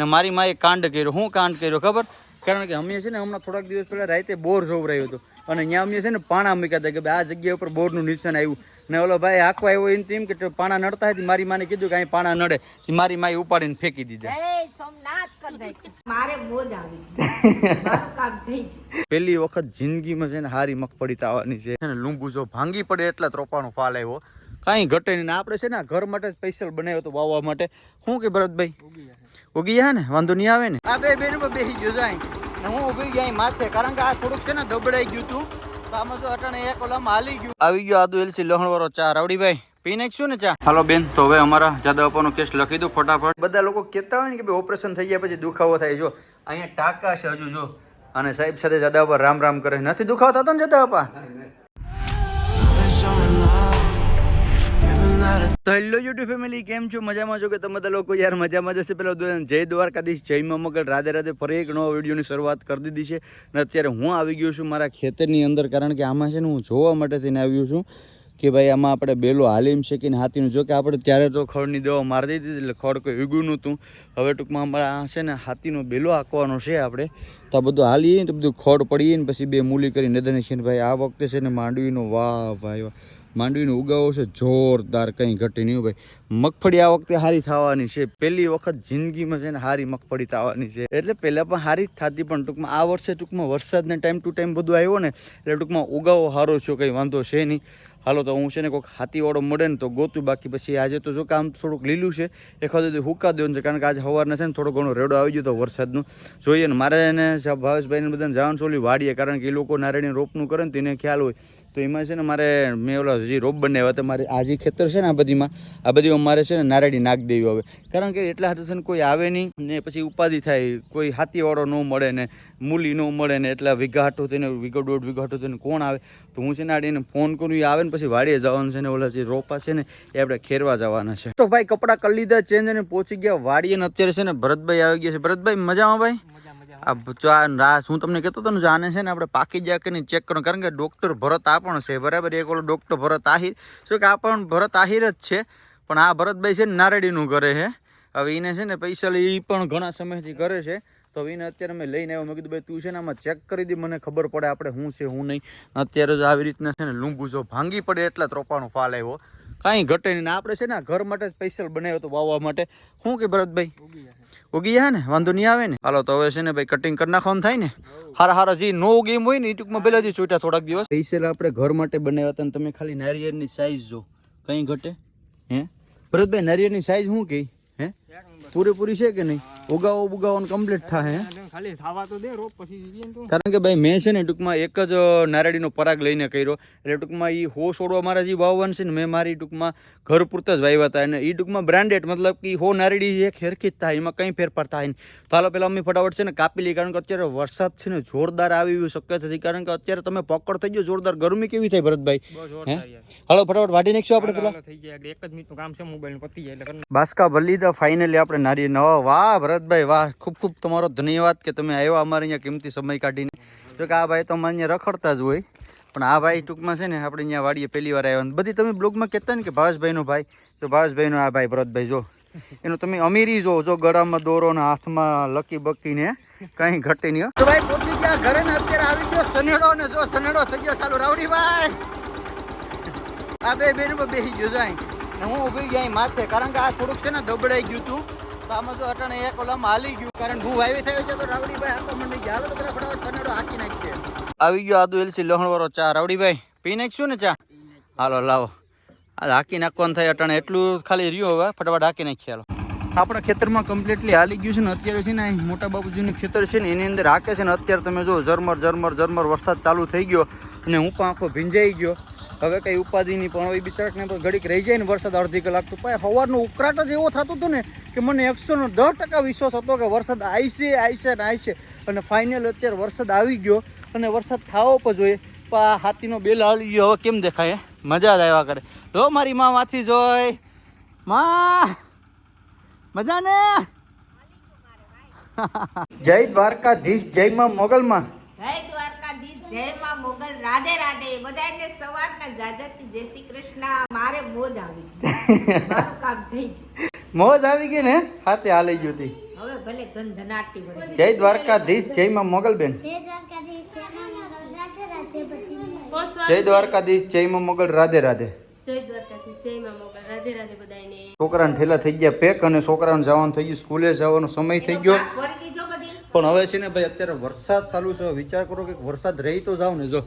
ને મારી માએ કાંડ કર્યો. હું કાંડ કર્યો ખબર? કારણ કે અમે છે ને હમણાં થોડાક દિવસ પહેલા રાતે બોર જોવરાયો હતો. અને અહીંયા અમે છે ને પાણા મૂક્યા હતા કે ભાઈ આ જગ્યા ઉપર બોરનું નિશાન આવ્યું. ને ઓલો ભાઈ આખવા આવ્યો એમ તેમ કે પાણા નડતા હતી મારી માને કીધું કે અહીં પાણા નડે. મારી માએ ઉપાડીને ફેંકી દીધા. મારે મોજ આવી. પહેલી વખત જિંદગીમાં છે ને હારી મગફળી તાવાની છે. લીંબુ જો ભાંગી પડે એટલા ત્રોપાનો ફાલ આવ્યો. કાંઈ ઘટે નહીં. ને આપણે છે ને ઘર માટે સ્પેશિયલ બનાવ્યો હતો વાવવા માટે. શું કે ભરતભાઈ? ઉગી ગયા ને? વાંધો નહીં આવે ને? આ બે બેન બેસી ગયો જાય ને હું ઊભી ગયા માથે કારણ કે આ થોડુંક છે ને દબડાઈ ગયું તું. તો આમાં જો અટાણે એક ઓલામાં હાલી ગયું. આવી ગયો આદુ એલસી લહણવાળો ચા. રાવડીભાઈ પી નાખશું ને ચા? હાલો બેન તો હવે અમારા જાદવ કેસ લખી દો ફટાફટ. બધા લોકો કહેતા હોય ને કે ભાઈ ઓપરેશન થઈ ગયા પછી દુખાવો થાય. જો અહીંયા ટાંકા છે હજુ જો. અને સાહેબ સાથે જાદવ પર રામ રામ કરે. નથી દુખાવો થતો ને જાદવ તો હેલો યુટ્યુબ ફેમિલી કેમ છો? મજામાં છો કે તમે બધા લોકો યાર મજામાં જશે પેલા જય દ્વારકાધીશ, જય મમગલ રાધે રાધે ફરી એક નવા વિડીયોની શરૂઆત કરી દીધી છે. અને અત્યારે હું આવી ગયો છું મારા ખેતરની અંદર, કારણ કે આમાં છે ને હું જોવા માટે થઈને આવ્યો છું કે ભાઈ આમાં આપણે બેલો હાલીમ છે કે હાથીનું? જો કે આપણે ત્યારે તો ખડની દવા મારી દીધી એટલે ખડ કોઈ ઉગ્યું નહોતું. હવે ટૂંકમાં અમારા છે ને હાથીનો બેલો આંકવાનો છે આપણે. તો આ બધું હાલીએ ને તો બધું ખડ પડીએ ને પછી બે મૂલી કરી નદને છે ને ભાઈ આ વખતે છે ને માંડવીનો વાહ ભાઈ વાહ. માંડવીનો ઉગાવો છે, જોરદાર, કંઈ ઘટી નહીં ભાઈ મગફળી આ વખતે સારી થવાની છે. પહેલી વખત જિંદગીમાં છે ને સારી મગફળી થવાની છે. એટલે પહેલાં પણ સારી જ થતી, પણ ટૂંકમાં આ વર્ષે ટૂંકમાં વરસાદને ટાઈમ ટુ ટાઈમ બધું આવ્યો ને, એટલે ટૂંકમાં ઉગાવો સારો છો, કંઈ વાંધો છે નહીં. હાલો, તો હું છે ને કોઈક હાથીવાળો મળે ને તો ગોતું, બાકી પછી આજે તો જો કામ થોડુંક લીલું છે એ ખાધું હુકા દેવું છે કારણ કે આજે સવારના છે ને થોડો ઘણો રેડો આવી ગયો હતો વરસાદનું. જોઈએ ને, મારે એને ભાવેશભાઈને બધાને જવાનું ઓલી વાડીએ, કારણ કે એ લોકો નારાયણી રોપનું કરે ને તેને ખ્યાલ હોય. તો એમાં છે ને મારે, મેં ઓલા જે રોપ બનાવ્યા હતા મારે, આ જે ખેતર છે ને આ બધીમાં, આ બધી મારે છે ને નારાયણી નાખ દેવી હવે. કારણ કે એટલા હાથે છે ને કોઈ આવે નહીં ને પછી ઉપાધિ થાય, કોઈ હાથીવાળો ન મળે ને, મૂલી ન મળે ને, એટલા વિઘાટો થઈને વીઘો દોઢ વિઘાટો થઈને કોણ આવે? તો હું છે ને આડીને ફોન કરું એ આવે ને પછી વાડીએ જવાનું છે ને ઓલા જે રોપા છે ને, એ આપણે ખેરવા જવાના છે. તો ભાઈ કપડાં કરી લીધા ચેન્જ અને પહોંચી ગયા વાડીએ ને અત્યારે છે ને ભરતભાઈ આવી ગયા છે. ભરતભાઈ, મજામાં ભાઈ? આ જો આ રાસ હું તમને કહેતો હતો આને છે ને આપણે પાકી જાય કે નહીં ચેક કરો કારણ કે ડૉક્ટર ભરત આ પણ છે, બરાબર? એક ઓલો ડૉક્ટર ભરત આહિર. શું કે આ પણ ભરત આહિર જ છે, પણ આ ભરતભાઈ છે ને નારેડીનું કરે છે. હવે એને છે ને પૈસા લઈ પણ ઘણા સમયથી કરે છે. તો વિને અત્યારે મેં લઈને આવ્યો. મેં કીધું, ભાઈ, તું છે ને આમાં ચેક કરી દે, મને ખબર પડે આપણે શું છે શું નહીં. અત્યારે જ આવી રીતના છે ને લીંબુ જો ભાંગી પડે એટલા ત્રોપાનો ફાલ આવ્યો. કાંઈ ઘટે નહીં. આપણે છે ને ઘર માટે સ્પેશિયલ બનાવ્યો હતો વાવવા માટે. શું કે ભરતભાઈ? ઉગી જાય ને? વાંધો નહીં આવે ને? હાલો, તો હવે છે ને ભાઈ કટિંગ કરી નાખવાનું થાય ને? હારા હારા જે નો ગેમ હોય ને એ ટૂંકમાં પહેલા જ છૂટ્યા થોડાક દિવસ. સ્પેશિયલ આપણે ઘર માટે બનાવ્યા હતા ને, તમે ખાલી નારિયેળની સાઈઝ જો. કંઈ ઘટે? હે? ભરતભાઈ, નારિયેળની સાઇઝ શું કહી? હે? પૂરેપૂરી છે કે નહીં? ઉગાવો ઉગાવો કમ્પ્લીટ થાય હે? ખાલી થાવા તો દે રોપ પછી કારણ કે ભાઈ મેં છે ને ટૂંકમાં એક જ નારાયણીનો પરાગ લઈને કર્યો. એટલે ટૂંકમાં એ હો છોડવા મારા જે વાવવાનું છે ને મેં મારી ટૂંકમાં ઘર પૂરતા જ વાવ્યા હતા. અને એ ટૂંકમાં બ્રાન્ડેડ મતલબ કે હો નારેડી એક હેરખી જ થાય એમાં કંઈ ફેરફાર થાય નહીં. તો હાલો પેલા અમે ફટાફટ છે ને કાપી લઈએ કારણ કે અત્યારે વરસાદ છે ને જોરદાર આવી એવું શક્ય નથી. કારણ કે અત્યારે તમે પકડ થઈ ગયો જોરદાર ગરમી કેવી થાય ભરતભાઈ? હાલો ફટાફટ વાટી નાખશું આપણે પેલા. થઈ જાય. એક જ મિનિટનું કામ છે મોબાઈલ પતી જાય એટલે બાસ્કા ભલી ફાઇનલી આપણે નારી નવા વાહ, ભરતભાઈ, વાહ. ખૂબ ખૂબ તમારો ધન્યવાદ કે તમે આવ્યા અમારે અહીંયા કિંમતી સમય કાઢીને. જો કે આ ભાઈ તો અમારે અહીંયા રખડતા જ હોય. પણ આ ભાઈ ટૂંકમાં છે ને, આપણે અહીંયા વાડીએ પહેલી વાર આવ્યા. બધી તમે બ્લોગમાં કહેતા ને કે ભાવેશભાઈનો ભાઈ. જો ભાવેશભાઈનો આ ભાઈ, ભરતભાઈ, જો. એનો તમે અમીરી જો જો ગળામાં દોરો ને હાથમાં લકી બકીને કંઈ ઘટી નહીં તો ભાઈ પહોંચી ગયા ઘરે ને અત્યારે આવી ગયો સનેડો ને જો સનેડો થઈ ગયો રાવડી રાવડીભાઈ આ બે બેન બેસી ગયો જાય હું ઊભી ગયા માથે, કારણ કે આ થોડુંક છે ને દબડાઈ ગયું હતું તો આમાં જો અટાણે એક ઓલામાં હાલી ગયું. કારણ હું વાવી થયો છે તો રાવડીભાઈ આખો મને ગયા. તો પેલા ફટાફટ સનેડો હાકી નાખીએ. આવી ગયો આદુ એલસી લહણવાળો ચા. રાવડીભાઈ પી નાખશું ને ચા? હાલો લાવો. આ હાકી નાખવાનું થાય અટાણે. એટલું ખાલી રહ્યું હવે. ફટાફટ હાકી નાખીએ હાલો. આપણા ખેતરમાં કમ્પ્લીટલી હાલી ગયું છે ને અત્યારે છે ને મોટા બાબુજીનું ખેતર છે ને એની અંદર હાકે છે ને અત્યારે તમે જો ઝરમર ઝરમર ઝરમર વરસાદ ચાલુ થઈ ગયો અને હું પણ આખો ભીંજાઈ ગયો. હવે કઈ ઉપાધિ નહીં પણ હવે બિચારાને પણ ઘડીક રહી જાય ને વરસાદ અડધી કલાક તો ભાઈ સવારનો ઉકરાટ જ એવો થતો હતો ને કે મને એકસો નો દસ ટકા વિશ્વાસ હતો કે વરસાદ આવશે આવશે ને આવશે અને ફાઇનલ અત્યારે વરસાદ આવી ગયો અને વરસાદ થવો પણ જોઈએ. પણ આ હાથીનો બેલ આવી ગયો હવે કેમ દેખાય મજા જ આવ્યા કરે. જો મારી માં માથી જોઈ. માં મજા ને જય દ્વારકાધીશ જય માં મોગલમાં. જય દ્વારકાધીશ જય માં મોગલ રાધે રાધે બધાને સવારના જાજરથી જય શ્રી કૃષ્ણ મારે મોજ આવી મારું કામ થઈ ગયું. મોજ આવી ગઈ ને? હાથે હાલી ગયું હતી. હવે ભલે ધન ધનાટી જય દ્વારકાધીશ જય માં મોગલબેન. જય દ્વારકાધીશ જય માં મોગલ રાધે રાધે છોકરા દ્વારકાથી જય મા મોગલ રાધે રાધે. બધાને છોકરાને ઠેલા થઈ ગયા પેક અને છોકરાને જવાનું થઈ ગયું સ્કૂલે જવાનો સમય થઈ ગયો. પણ હવે છે ને ભાઈ અત્યારે વરસાદ ચાલુ છે. વિચાર કરો કે વરસાદ રહી તો જાવ ને. જો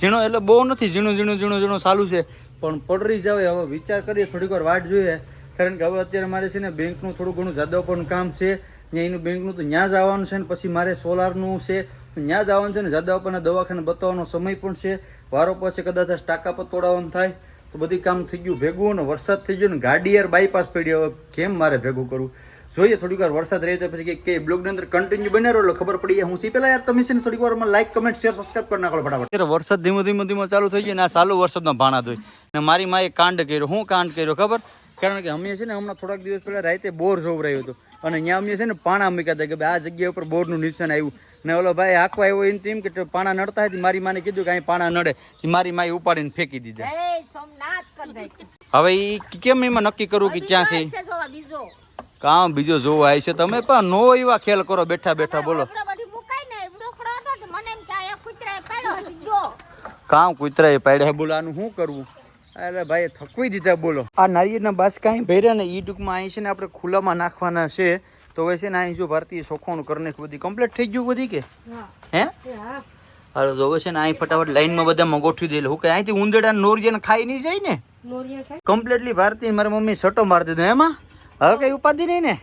ઝીણો એટલે બહુ નથી, ઝીણું ઝીણું ઝીણું ઝીણું ચાલુ છે. પણ પડરી જાવે હવે વિચાર કરીએ, થોડીક વાર વાટ જોઈએ. કારણ કે હવે અત્યારે મારે છે ને બેંકનું થોડું ઘણું જાદવ પણ કામ છે. એનું બેંકનું તો ત્યાં જવાનું છે ને. પછી મારે સોલારનું છે. ત્યાં જવાનું છે ને. જાદવ પણ દવાખાને બતાવવાનો સમય પણ છે. વારો પછી કદાચ ટાંકા પર તોડાવવાનું થાય. તો બધી કામ થઈ ગયું, ભેગું ને વરસાદ થઈ ગયો ને. ગાડી યાર બાયપાસ પડી. હવે કેમ મારે ભેગું કરવું? જોઈએ થોડીક વાર વરસાદ રહે તો પછી કે- કે બ્લોગની અંદર કન્ટિન્યુ બને રહો એટલે ખબર પડી હું સી પેલા યાર તમે છે ને થોડીક વાર લાઈક કમેન્ટ શેર સબસ્ક્રાઈબ કરી નાખો ફટાફટ. અત્યારે વરસાદ ધીમો ધીમો ધીમો ચાલુ થઈ ગયો ને આ ચાલુ વરસાદમાં ભાણા ધોઈ. ને મારી માએ કાંડ કર્યો હું કાંડ કર્યો ખબર? કારણ કે અમે છે ને હમણાં થોડાક દિવસ પહેલા રાતે બોર જોવરાયું હતું. અને અહીંયા અમે છે ને પાણા મૂક્યા હતા કે ભાઈ આ જગ્યા ઉપર બોરનું નિશાન આવ્યું. ને ઓલો ભાઈ આખો આવ્યો એમ તેમ કે પાણા નડતા હતી મારી માને કીધું કે અહીં પાણા નડે. મારી માએ ઉપાડીને ફેંકી દીધા. હવે એ કેમ એમાં નક્કી કરું કે ક્યાં છે? કામ બીજો જોવા આવી છે તમે પણ નો એવા ખેલ કરો બેઠા બેઠા બોલો. કામ કુતરા મુકાય ને રોકડો હતો તો મને એમ કે આ કૂતરાએ પાડ્યો બોલો આનું શું કરવું? અરે ભાઈ થકવી દીધા બોલો. આ નારિયેળના બાસકા અહીં ભર્યા ને એ ટૂંકમાં અહીં છે ને આપણે ખુલ્લામાં નાખવાના છે. તો હવે છે ને અહીં જો ભારતીય સોખવાનું કરીને બધી કમ્પ્લીટ થઈ ગયું બધી કે? હે. હા? હાલો તો હવે છે ને અહીં ફટાફટ લાઈનમાં બધા મગોઠવી દે. હું કે અહીંથી ઉંદેડા નોરિયાને ખાઈ નહીં જાય ને? કમ્પ્લીટલી ભારતીય મારી મમ્મી સટો મારી દીધો એમાં? હવે કઈ ઉપાધિ નહીં ને?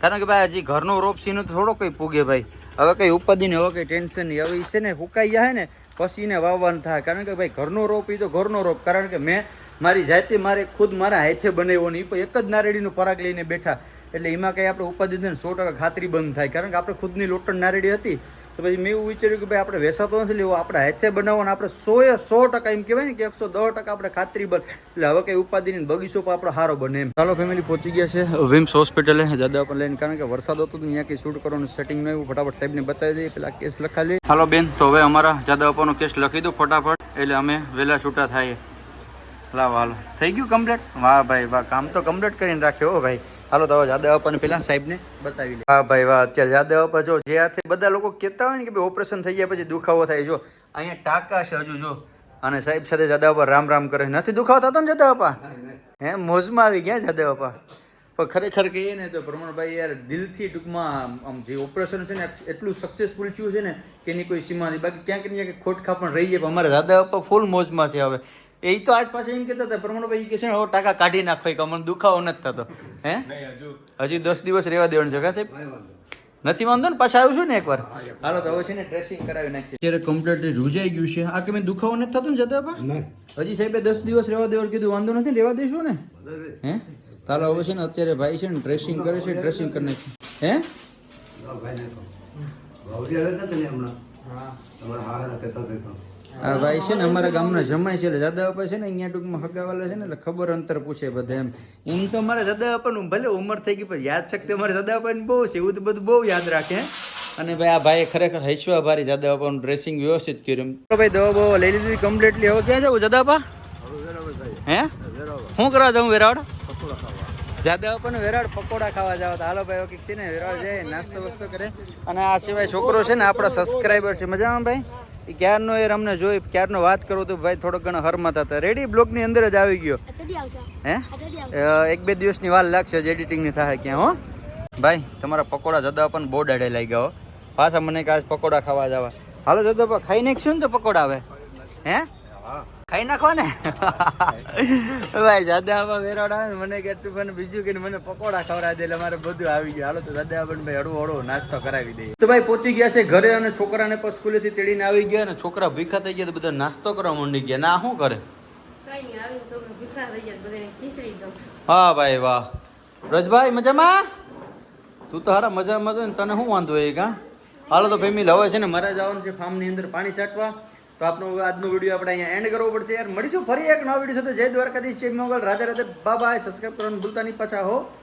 કારણ કે ભાઈ હજી ઘરનો રોપ સીનો થોડો કઈ પૂગે ભાઈ. હવે કઈ ઉપાધિ ને હવે કઈ ટેન્શન નહીં. હવે છે ને હુકાઈ જાય ને પછી એને વાવવાનું થાય. કારણ કે ભાઈ ઘરનો રોપ એ તો ઘરનો રોપ. કારણ કે મેં મારી જાતે મારે ખુદ મારા હાથે બનાવ્યો ને એ પણ એક જ નારેડીનું પરાગ લઈને બેઠા. એટલે એમાં કંઈ આપણે ઉપાધિ ને સો ટકા ખાતરી બંધ થાય. કારણ કે આપણે ખુદની લોટણ નારેડી હતી, તો પછી મેં એવું વિચાર્યું કે ભાઈ આપણે વેસાતો નથી લેવો, આપણે હાથે બનાવવાનો, આપણે સો એ સો ટકા એમ કહેવાય ને કે એકસો દસ ટકા આપણે ખાતરી બન એટલે હવે કંઈ ઉપાધિ નહીં બગીચો પણ આપણો સારો બને એમ. ચાલો ફેમિલી પહોંચી ગયા છે વિમ્સ હોસ્પિટલે જાદા પણ લઈને, કારણ કે વરસાદ હતો અહીંયા કંઈ શૂટ કરવાનું સેટિંગ નહીં ફટાફટ સાહેબને બતાવી દઈએ, પેલા કેસ લખાવી હાલો બેન, તો હવે અમારા જાદા ઉપરનો કેસ લખી દો ફટાફટ, એટલે અમે વહેલા છૂટા થાય. લાવ, હાલો. થઈ ગયું કમ્પ્લેટ વાહ ભાઈ, વાહ, કામ તો કમ્પ્લીટ કરીને રાખ્યો હો ભાઈ. હાલો તો જાદવ અપાને પેલા સાહેબને બતાવી લે. વાહ ભાઈ વાહ અત્યારે જાદવ પર જો જે હાથે બધા લોકો કહેતા હોય ને કે ભાઈ ઓપરેશન થઈ ગયા પછી દુખાવો થાય જો. અહીંયા ટાંકા છે હજુ જો. અને સાહેબ સાથે જાદવ પર રામ રામ કરે. નથી દુખાવો થતો ને જાદવ અપા હે મોજમાં આવી ગયા જાદવ પણ ખરેખર કહીએ ને તો ભ્રમણભાઈ યાર દિલથી ટૂંકમાં આમ- આમ જે ઓપરેશન છે ને એટલું સક્સેસફુલ થયું છે ને કે એની કોઈ સીમા નહીં બાકી ક્યાંક ને ક્યાંક ખોટખા પણ રહી જાય. પણ અમારે દાદા પર ફૂલ મોજમાં છે હવે. એ તો આજ પાસે એમ કહેતા હતા પ્રમણભાઈ કે છે ને હવે ટાકા કાઢી નાખો કે અમને દુખાવો નથી થતો. હે? હજી. દસ દિવસ રહેવા દેવાનું છે કા સાહેબ? નથી વાંધો ને પાછા આવ્યું છું ને એકવાર? હાલો તો હવે છે ને ડ્રેસિંગ કરાવી નાખીએ. અત્યારે કમ્પ્લીટલી રૂજાઈ ગયું છે. આ કે મેં દુખાવો નથી થતો ને જતા પા હજી સાહેબે દસ દિવસ રહેવા દેવાનું કીધું વાંધો નથી રહેવા દઈશું ને? હે? તારો હવે છે ને અત્યારે ભાઈ છે ને ડ્રેસિંગ કરે છે ડ્રેસિંગ કરી નાખી. હે? આ ભાઈ છે ને અમારા ગામના જમાય છે, એટલે દાદા બાપા છે ને અહીંયા ટૂંકમાં હગાવાલા છે ને, એટલે ખબર અંતર પૂછે બધા એમ. એમ તો મારા દાદા બાપાનું ભલે ઉંમર થઈ ગઈ, પણ યાદ શક્તિ અમારા દાદા બાપાની બહુ છે, એવું તો બધું બહુ યાદ રાખે. અને ભાઈ આ ભાઈએ ખરેખર હૈસવા ભારી દાદા બાપાનું ડ્રેસિંગ વ્યવસ્થિત કર્યું ભાઈ, દવા બવા લઈ લીધી કમ્પ્લીટલી હવે ક્યાં જવું દાદા બાપા? હે? શું કરવા જાઉં વેરાવળ? જાદવ પણ વેરાડ પકોડા ખાવા જાવ તો હાલો ભાઈ ઓકે છે ને વેરાડ જાય નાસ્તો વસ્તો કરે અને આ સિવાય છોકરો છે ને, આપણો સબસ્ક્રાઈબર છે. મજામાં ભાઈ? એ ક્યારનો એ અમને જોઈ ક્યારનો વાત કરું તો ભાઈ થોડોક ઘણો હરમત હતા. રેડી બ્લોકની અંદર જ આવી ગયો. હે? એક બે દિવસની વાર લાગશે જ એડિટિંગની થાય ક્યાં હો? ભાઈ તમારા પકોડા જદા પણ બહુ દાડે લઈ ગયા હો. પાછા મને કાંઈ પકોડા ખાવા જવા. હાલો જદા ખાઈ નાખશું ને તો પકોડા આવે હે. ખાઈ નાખો ને? ભાઈ દાદા આવા વેરાડ આવે મને કે તું મને બીજું કે મને પકોડા ખવડાવી દે એટલે મારે બધું આવી ગયું. હાલો તો દાદા આપણને ભાઈ હળવો હળવો નાસ્તો કરાવી દઈએ. તો ભાઈ પહોંચી ગયા છે ઘરે અને છોકરાને પણ સ્કૂલેથી તેડીને આવી ગયા અને છોકરા ભીખા થઈ ગયા તો બધા નાસ્તો કરવા માંડી ગયા. ના શું કરે? હા ભાઈ વાહ. રજભાઈ મજામાં? તું તો હારા મજામાં મજા ને તને શું વાંધો હોય કા હાલો તો ફેમિલી હવે છે ને મારે જવાનું છે ફાર્મની અંદર પાણી છાંટવા. તો આપણો આજનો વીડિયો આપણે અહીંયા એન્ડ કરવો પડશે યાર. મળીશું ફરી એક નવા વીડિયો સાથે. જય દ્વારકાધીશ, જય મોગલ. રાધે રાધે. બાબા સબસ્ક્રાઈબ કરવાનું ભૂલતા નહીં. પાછા હો.